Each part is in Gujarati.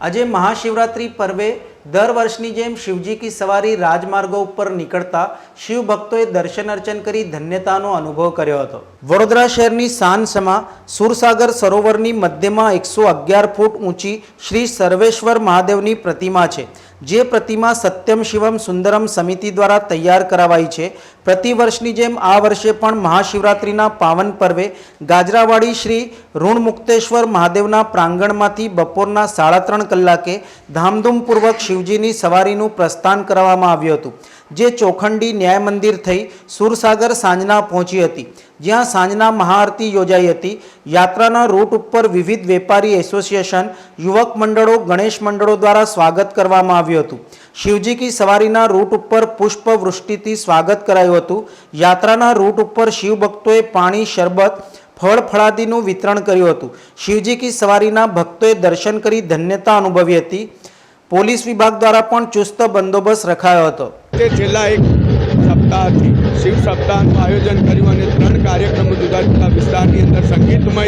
આજે મહાશિવરાત્રિ પર્વે દર વર્ષની જેમ શિવજી કી સવારી રાજમાર્ગો ઉપર નીકળતા શિવ ભક્તોએ દર્શન અર્ચન કરી ધન્યતાનો અનુભવ કર્યો હતો. વડોદરા શહેરની સાંજસમાં સુરસાગર સરોવરની મધ્યમાં એકસો અગિયાર ફૂટ ઊંચી શ્રી સર્વેશ્વર મહાદેવની પ્રતિમા છે. જે પ્રતિમા સત્યમ શિવમ સુંદરમ સમિતિ દ્વારા તૈયાર કરાવાઈ છે. પ્રતિવર્ષની જેમ આ વર્ષે પણ મહાશિવરાત્રિના પાવન પર્વે ગાજરાવાડી શ્રી ઋણમુક્તેશ્વર મહાદેવના પ્રાંગણમાંથી બપોરના સાડા ત્રણ કલાકે ધામધૂમપૂર્વક શિવજીની સવારીનું પ્રસ્થાન કરવામાં આવ્યું હતું, જે ચોખંડી ન્યાય મંદિર થઈ સુરસાગર સાંજના પહોંચી હતી. જ્યાં સાંજના મહાઆરતી યોજાઈ હતી. યાત્રાના રૂટ ઉપર વિવિધ વેપારી એસોસિએશન, યુવક મંડળો, ગણેશ મંડળો દ્વારા સ્વાગત કરવામાં આવ્યું હતું. શિવજી કી સવારીના રૂટ ઉપર પુષ્પ વૃષ્ટિથી સ્વાગત કરાયું હતું. યાત્રાના રૂટ ઉપર શિવભક્તોએ પાણી, શરબત, ફળ, ફળાદીનું વિતરણ કર્યું હતું. શિવજી કી સવારીના ભક્તોએ દર્શન કરી ધન્યતા અનુભવી હતી. પોલીસ વિભાગ દ્વારા પણ ચુસ્ત બંદોબસ્ત રખાયો હતો. છેલ્લા એક સપ્તાહથી શિવ સપ્તાહનું આયોજન કર્યું અને ત્રણ કાર્યક્રમો જુદા જુદા વિસ્તારની અંદર સંગીતમય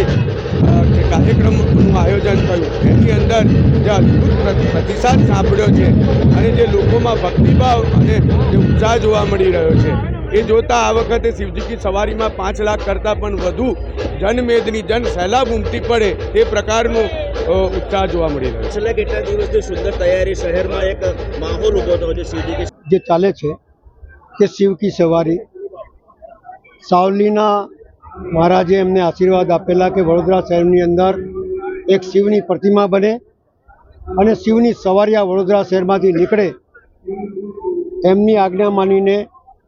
જે કાર્યક્રમનું આયોજન થયું. એની અંદર જે અદ્ભુત પ્રતિસાદ સાંભળ્યો છે અને જે લોકોમાં ભક્તિભાવ અને જે ઉત્સાહ જોવા મળી રહ્યો છે. એ જોતાં આ વખતે શિવજીની સવારીમાં પાંચ લાખ કરતાં પણ વધુ જનમેદની જન સહેલાબ ઉમટી પડે તે પ્રકારનો ઉત્સાહ જોવા મળી રહ્યો છે. છેલ્લા કેટલા દિવસથી સુંદર તૈયારી શહેરમાં એક માહોલ ઊભો થયો છે શિવજી જે ચાલે છે કે શિવ કી સવારી. સાવલીના મહારાજે એમને આશીર્વાદ આપેલા કે વડોદરા શહેરની અંદર એક શિવની પ્રતિમા બને અને શિવની સવારી આ વડોદરા શહેરમાંથી નીકળે. એમની આજ્ઞા માનીને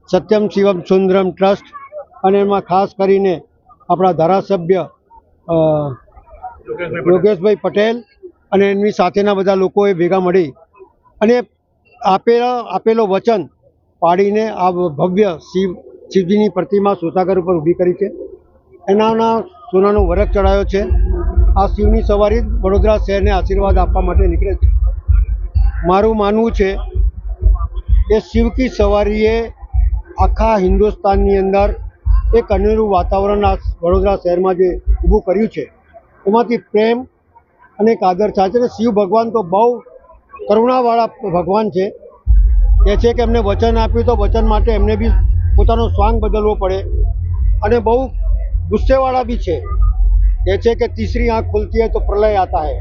સત્યમ શિવમ સુંદરમ ટ્રસ્ટ અને એમાં ખાસ કરીને આપણા ધારાસભ્ય યોગેશભાઈ પટેલ અને એમની સાથેના બધા લોકોએ ભેગા મળી અને આપેલા, આપેલો વચન પાડીને આ ભવ્ય શિવ શિવજીની પ્રતિમા સુતાગર ઉપર ઊભી કરી છે. એનાના સોનાનો વરખ ચડાયો છે. આ શિવની સવારી વડોદરા શહેરને આશીર્વાદ આપવા માટે નીકળે છે. મારું માનવું છે કે શિવ કી સવારીએ આખા હિન્દુસ્તાનની અંદર એક અનેરું વાતાવરણ આ વડોદરા શહેરમાં જે ઊભું કર્યું છે. એમાંથી પ્રેમ અને એક આદર થાય છે. અને શિવ ભગવાન તો બહુ કરુણાવાળા ભગવાન છે. કહે છે કે એમને વચન આપ્યું તો વચન માટે એમને બી પોતાનો સ્વાંગ બદલવો પડે. અને બહુ ગુસ્સેવાળા બી છે. કહે છે કે તીસરી આંખ ખુલતી હોય તો પ્રલય આતા હે.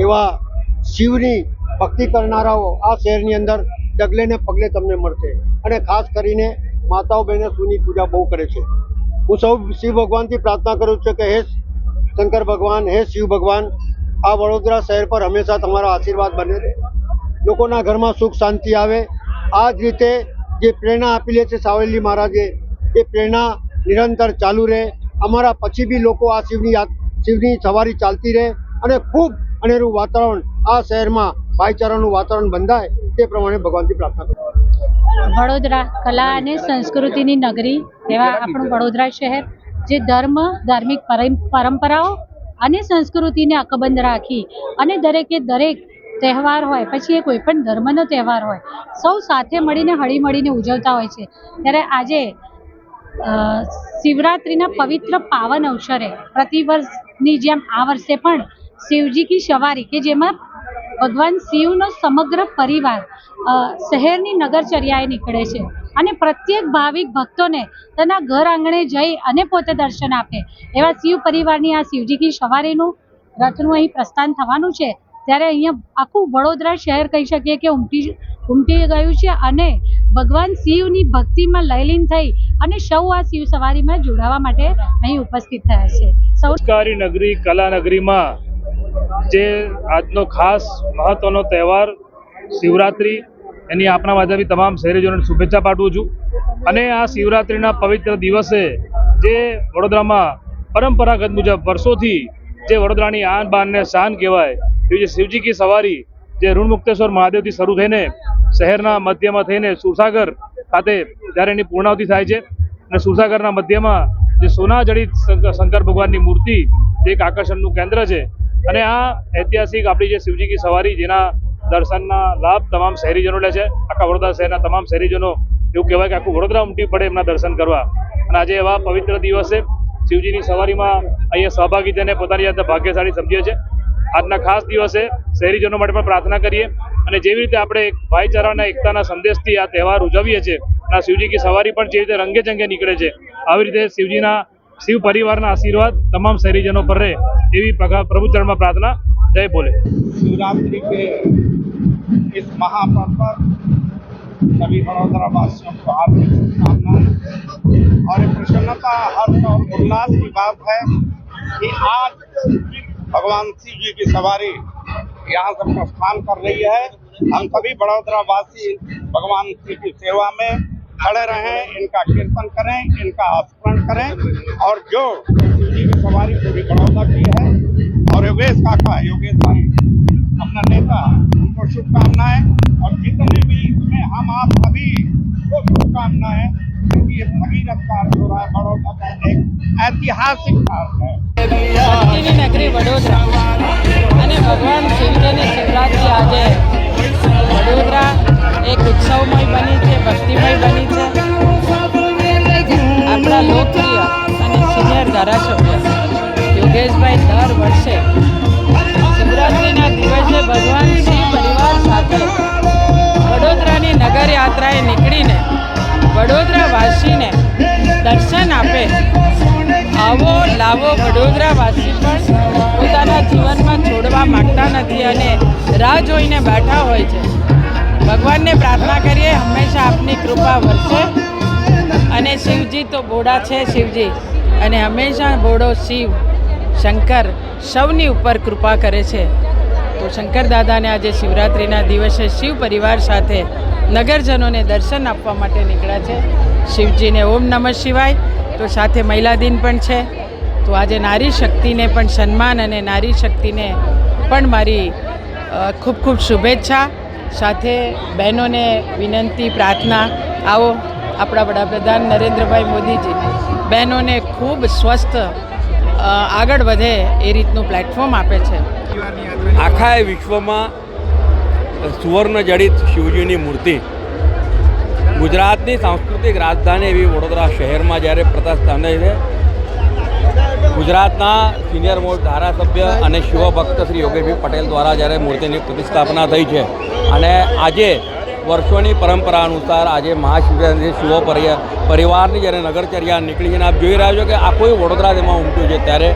એવા શિવની ભક્તિ કરનારાઓ આ શહેરની અંદર ડગલે ને પગલે તમને મળશે. અને ખાસ કરીને માતાઓ બહેનો શિવની પૂજા બહુ કરે છે. હું સૌ શિવ ભગવાનથી પ્રાર્થના કરું છું કે હે શંકર ભગવાન, હે શિવ ભગવાન, આ વડોદરા શહેર પર હંમેશા તમારો આશીર્વાદ બને લોકોના ઘરમાં સુખ શાંતિ આવે. આ જ રીતે જે પ્રેરણા આપી છે સાવલી મહારાજે, એ પ્રેરણા નિરંતર ચાલુ રહે. અમારા પછી બી લોકો આ શિવની શિવની સવારી ચાલતી રહે અને ખૂબ અનેરું વાતાવરણ આ શહેરમાં ભાઈચારાનું વાતાવરણ બંધાય તે પ્રમાણે ભગવાનથી પ્રાર્થના કરું વડોદરા કલા અને સંસ્કૃતિની નગરી એવા આપણું વડોદરા શહેર, જે ધર્મ, ધાર્મિક પરંપરાઓ અને સંસ્કૃતિને અકબંધ રાખી અને દરેકે દરેક તહેવાર હોય, પછી એ કોઈ પણ ધર્મનો તહેવાર હોય, સૌ સાથે મળીને હળી મળીને ઉજવતા હોય છે. ત્યારે આજે શિવરાત્રિના પવિત્ર પાવન અવસરે, પ્રતિવર્ષની જેમ આ વર્ષે પણ શિવજી કી સવારી, કે જેમાં ભગવાન શિવનો સમગ્ર પરિવાર શહેરની નગરચર્યાએ નીકળે છે. અને પ્રત્યેક ભાવિક ભક્તોને તેના ઘર આંગણે જઈ અને પોતે દર્શન આપે. એવા શિવ પરિવારની આ શિવજી કી સવારીનું રથનું અહીં પ્રસ્થાન થવાનું છે. ત્યારે અહીંયા આખું વડોદરા શહેર કહી શકીએ કે ઉમટી ઉમટી ગયું છે અને ભગવાન શિવની ભક્તિમાં લયલીન થઈ અને સૌ આ શિવ સવારીમાં જોડાવા માટે અહીં ઉપસ્થિત થયા છે. સંસ્કારી નગરી, કલા નગરીમાં જે આજનો ખાસ મહત્વનો તહેવાર શિવરાત્રિ, એની આપણા માધ્યમથી તમામ શહેરીજનોને શુભેચ્છા પાઠવું છું. અને આ શિવરાત્રિના પવિત્ર દિવસે જે વડોદરામાં પરંપરાગત મુજબ વર્ષોથી જે વડોદરાની આન બાન ને શાન કહેવાય એવી જે શિવજી કી સવારી જે ઋણમુક્તેશ્વર મહાદેવથી શરૂ થઈને શહેરના મધ્યમાં થઈને સુરસાગર ખાતે જ્યારે એની પૂર્ણાવતિ થાય છે અને સુરસાગરના મધ્યમાં જે સોના જડિત શંકર શંકર ભગવાનની મૂર્તિ જે એક આકર્ષણનું કેન્દ્ર છે. અને આ ઐતિહાસિક આપણી જે શિવજી કી સવારી જેના દર્શનના લાભ તમામ શહેરીજનો લે છે. આખા વડોદરા શહેરના તમામ શહેરીજનો એવું કહેવાય કે આખું વડોદરા ઉમટી પડે એમના દર્શન કરવા. અને આજે એવા પવિત્ર દિવસે શિવજીની સવારીમાં અહીંયા સહભાગી થઈને પોતાની જાતે ભાગ્યશાળી સમજીએ છીએ આજના ખાસ દિવસે શહેરીજનો માટે પણ પ્રાર્થના કરીએ અને જેવી રીતે આપણે એક ભાઈચારાના એકતાના સંદેશથી આ તહેવાર ઉજવીએ છીએ અને આ શિવજી કી સવારી પણ જે રીતે રંગે ચંગે નીકળે છે આવી રીતે શિવજીના શિવ પરિવારના આશીર્વાદ તમામ શહેરીજનો પર રહે એવી પગા પ્રભુ ચરણમાં પ્રાર્થના જય બોલે शिवरात्रि के इस महापर्व पर सभी बड़ौदा वासियों को हार्दिक शुभकामनाएं और ये प्रसन्नता हर्ष और उल्लास की बात है कि आज भगवान शिव जी की सवारी यहाँ से प्रस्थान कर रही है। हम सभी बड़ोदरा वासी भगवान शिव की सेवा में खड़े रहें, इनका कीर्तन करें, इनका स्मरण करें और जो शिव जी की सवारी पूरी बड़ौदा की है और योगेश काका, योगेश भाई, अपना नेता, उनको शुभकामनाएँ और जितने भी इसमें हम आप सभी को शुभकामनाएँ क्योंकि ये भगीरथ कार्य हो रहा है बड़ौदा का एक ऐतिहासिक कार्य है ભક્તિની નગરી વડોદરા અને ભગવાન શિવજીની શિવરાત્રિ આજે લાવો વડોદરાવાસી પણ પોતાના જીવનમાં છોડવા માગતા નથી અને રાહ જોઈને બેઠા હોય છે. ભગવાનને પ્રાર્થના કરીએ, હંમેશા આપની કૃપા વરસે. અને શિવજી તો બોડા છે શિવજી, અને હંમેશા બોડો શિવ, શંકર સૌની ઉપર કૃપા કરે છે. તો શંકર દાદાને આજે શિવરાત્રિના દિવસે શિવ પરિવાર સાથે નગરજનોને દર્શન આપવા માટે નીકળ્યા છે. શિવજીને ઓમ નમઃ શિવાય. તો સાથે મહિલા દિન પણ છે. તો આજે નારી શક્તિને પણ સન્માન અને નારી શક્તિને પણ મારી ખૂબ ખૂબ શુભેચ્છા. સાથે બહેનોને વિનંતી, પ્રાર્થના. આવો આપણા વડાપ્રધાન નરેન્દ્રભાઈ મોદીજી. બહેનોને ખૂબ સ્વસ્થ આગળ વધે એ રીતનું પ્લેટફોર્મ આપે છે. આખા એ વિશ્વમાં સુવર્ણ જડિત શિવજીની મૂર્તિ ગુજરાતની સાંસ્કૃતિક રાજધાની એવી વડોદરા શહેરમાં જ્યારે પ્રતિષ્ઠાને છે ગુજરાતના સિનિયર મોસ્ટ ધારાસભ્ય અને શિવભક્ત શ્રી યોગેશભાઈ પટેલ દ્વારા જ્યારે મૂર્તિની પ્રતિષ્ઠાપના થઈ છે અને આજે વર્ષોની પરંપરા અનુસાર આજે મહાશિવરાત્રિ શિવ પરિવારની જ્યારે નગરચર્યા નીકળી છે અને આપ જોઈ રહ્યા છો કે આખું વડોદરા તેમાં ઉમટ્યું છે. ત્યારે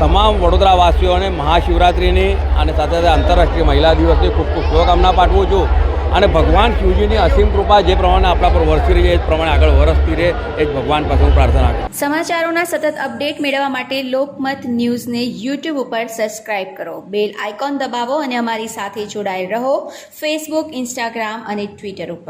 તમામ વડોદરાવાસીઓને મહાશિવરાત્રિની અને સાથે સાથે આંતરરાષ્ટ્રીય મહિલા દિવસની ખૂબ ખૂબ શુભકામના પાઠવું છું. અને ભગવાન શિવજીની અસીમ કૃપા જે પ્રમાણે આપણા પર વરસી રહી છે, એ પ્રમાણે આગળ વરસતી રહે, એ જ ભગવાન પાસે હું પ્રાર્થના કરું સમાચારોના સતત અપડેટ મેળવવા માટે લોકમત ન્યૂઝને યુટ્યુબ ઉપર સબસ્ક્રાઇબ કરો. બેલ આઇકોન દબાવો અને અમારી સાથે જોડાયેલ રહો. ફેસબુક ઇન્સ્ટાગ્રામ અને ટ્વિટર ઉપર.